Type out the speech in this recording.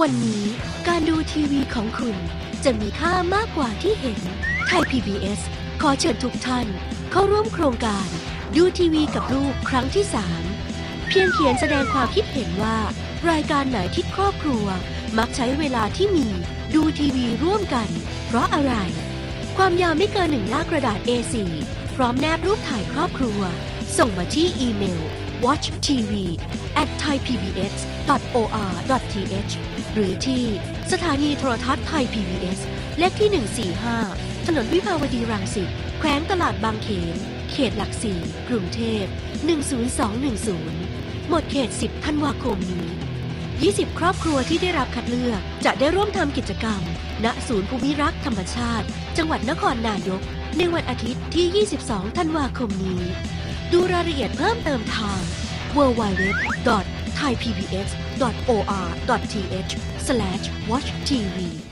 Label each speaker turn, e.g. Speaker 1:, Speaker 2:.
Speaker 1: วันนี้การดูทีวีของคุณจะมีค่ามากกว่าที่เห็น ไทย PBS ขอเชิญทุกท่าน เข้าร่วมโครงการ ดูทีวีกับลูกครั้งที่ 3 เพียงเขียนแสดงความคิดเห็นว่า รายการไหนที่ครอบครัว มักใช้เวลาที่มี ดูทีวีร่วมกัน เพราะอะไร ความยาวไม่เกินหนึ่งหน้ากระดาษ A4 พร้อมแนบรูปถ่ายครอบครัว ส่งมาที่อีเมล watchtv at thaipbs.or.th หรือที่สถานีโทรทัศน์ไทย PBS เลขที่ 145 ถนนวิภาวดีรังสิต แขวงตลาดบางเขน เขตหลักสี่ กรุงเทพ 10210 หมดเขต 10 ธันวาคมนี้ 20 ครอบครัวที่ได้รับคัดเลือกจะได้ร่วมทำกิจกรรม ณ ศูนย์ภูมิรักษ์ธรรมชาติ จังหวัดนครนายก ในวันอาทิตย์ที่ 22 ธันวาคมนี้ ดูรายละเอียดเพิ่มเติมทาง www.thaipbs.or.th/watchtv